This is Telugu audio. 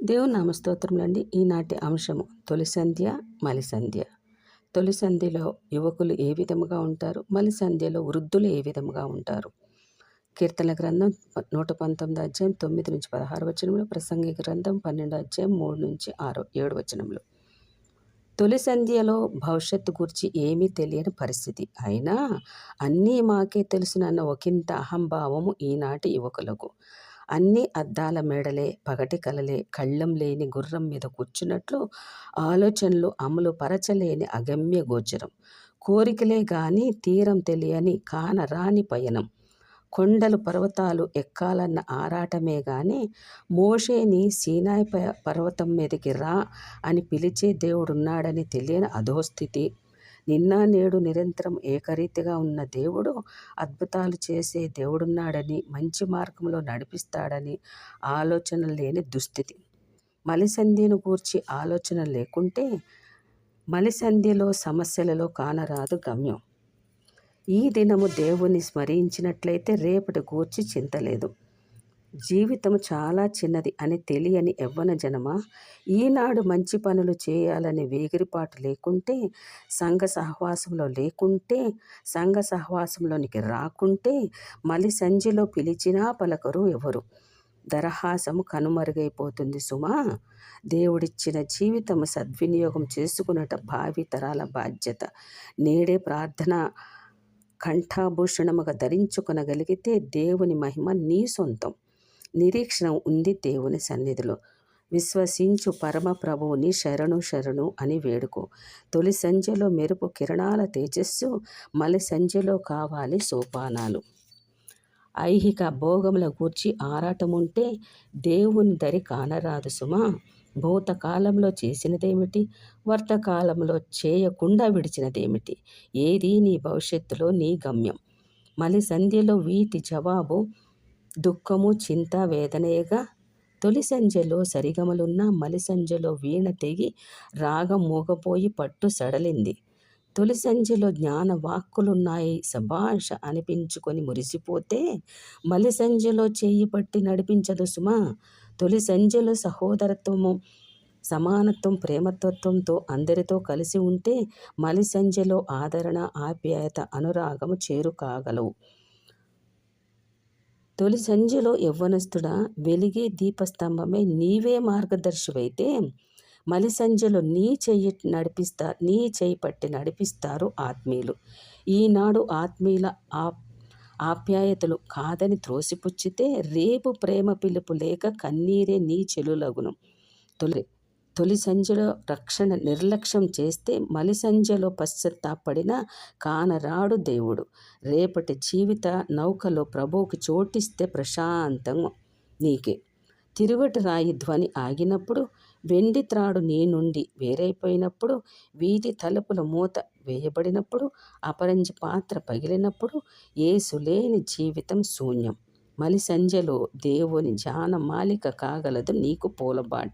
దేవుని నామస్తోత్రములండి ఈనాటి అంశము తొలి సంధ్య మలి సంధ్య తొలి సంధ్యలో యువకులు ఏ విధముగా ఉంటారు? మలి సంధ్యలో వృద్ధులు ఏ విధముగా ఉంటారు? కీర్తన గ్రంథం నూట పంతొమ్మిది అధ్యాయం తొమ్మిది నుంచి పదహారు వచనంలో ప్రసంగి గ్రంథం పన్నెండు అధ్యాయం మూడు నుంచి ఆరు ఏడు వచనంలో తొలి సంధ్యలో భవిష్యత్తు గురించి ఏమీ తెలియని పరిస్థితి. అయినా అన్నీ మాకే తెలుసునన్న ఒకంత అహంభావము ఈనాటి యువకులకు. అన్ని అద్దాల మేడలే పగటి కలలే కళ్ళం లేని గుర్రం మీద కూర్చున్నట్లు ఆలోచనలు అమలు పరచలేని అగమ్య గోచరం. కోరికలే గాని తీరం తెలియని కానరాని పయనం. కొండలు పర్వతాలు ఎక్కాలన్న ఆరాటమే గాని మోషేని సీనాయి పర్వతం మీదకి రా అని పిలిచే దేవుడున్నాడని తెలియని అధోస్థితి. నిన్న నేడు నిరంతరం ఏకరీతిగా ఉన్న దేవుడు అద్భుతాలు చేసే దేవుడున్నాడని మంచి మార్గంలో నడిపిస్తాడని ఆలోచన లేని దుస్థితి. మలిసంధ్యను గూర్చి ఆలోచన లేకుంటే మలిసంధ్యలో సమస్యలలో కానరాదు గమ్యం. ఈ దినము దేవుని స్మరించినట్లయితే రేపటి గూర్చి చింతలేదు జీవితం చాలా చిన్నది అని తెలియని యవ్వన జనమ? ఈనాడు మంచి పనులు చేయాలని వేగిరిపాటు లేకుంటే సంఘ సహవాసంలో లేకుంటే సంఘ సహవాసంలోనికి రాకుంటే మళ్ళీ సంజిలో పిలిచినా పలకరు ఎవరు? దరహాసము కనుమరుగైపోతుంది సుమా. దేవుడిచ్చిన జీవితం సద్వినియోగం చేసుకున్నట భావి తరాల బాధ్యత. నేడే ప్రార్థన కంఠాభూషణముగా ధరించుకొనగలిగితే దేవుని మహిమ నీ సొంతం. నిరీక్షణ ఉంది దేవుని సన్నిధిలో. విశ్వసించు పరమ ప్రభువుని శరణు శరణు అని వేడుకో. తొలి సంధ్యలో మెరుపు కిరణాల తేజస్సు మలి సంధ్యలో కావాలి సోపానాలు. ఐహిక భోగముల గూర్చి ఆరాటముంటే దేవుని దరి కానరాదు సుమా. భూతకాలంలో చేసినదేమిటి? వర్తకాలంలో చేయకుండా విడిచినదేమిటి? ఏది నీ భవిష్యత్తులో నీ గమ్యం. మలి సంధ్యలో వీటి జవాబు దుఃఖము చింత వేదనయగా తొలి సంజలో సరిగమలున్న మలిసంజలో వీణ తెగి రాగం మూగపోయి పట్టు సడలింది. తొలి సంజలో జ్ఞాన వాక్కులున్నాయి సభాష అనిపించుకొని మురిసిపోతే మలి చేయి పట్టి నడిపించదు సుమా. తొలి సంజలో సహోదరత్వము సమానత్వం ప్రేమతత్వంతో అందరితో కలిసి ఉంటే మలి ఆదరణ ఆప్యాయత అనురాగము చేరుకాగలవు. తొలి సంధ్యలో యవ్వనస్తుడా? వెలిగే దీపస్తంభమే నీవే మార్గదర్శివైతే మలి సంధ్యలో నీ చెయ్యి నడిపిస్తా నీ చేయి పట్టి నడిపిస్తారు ఆత్మీయులు. ఈనాడు ఆత్మీయుల ఆ ఆప్యాయతలు కాదని త్రోసిపుచ్చితే రేపు ప్రేమ పిలుపు లేక కన్నీరే నీ చెలులగును. తొలి తొలి సంధ్యలో రక్షణ నిర్లక్ష్యం చేస్తే మలి సంధ్యలో పశ్చత్తాపడిన కానరాడు దేవుడు. రేపటి జీవిత నౌకలో ప్రభువుకి చోటిస్తే ప్రశాంతం నీకే. తిరువటి రాయి ధ్వని ఆగినప్పుడు వెండి త్రాడు నీ నుండి వేరైపోయినప్పుడు వీధి తలుపుల మూత వేయబడినప్పుడు అపరంజి పాత్ర పగిలినప్పుడు ఏసులేని జీవితం శూన్యం. మలి సంజలో దేవుని జానమాలిక కాగలదు నీకు పూలబాట.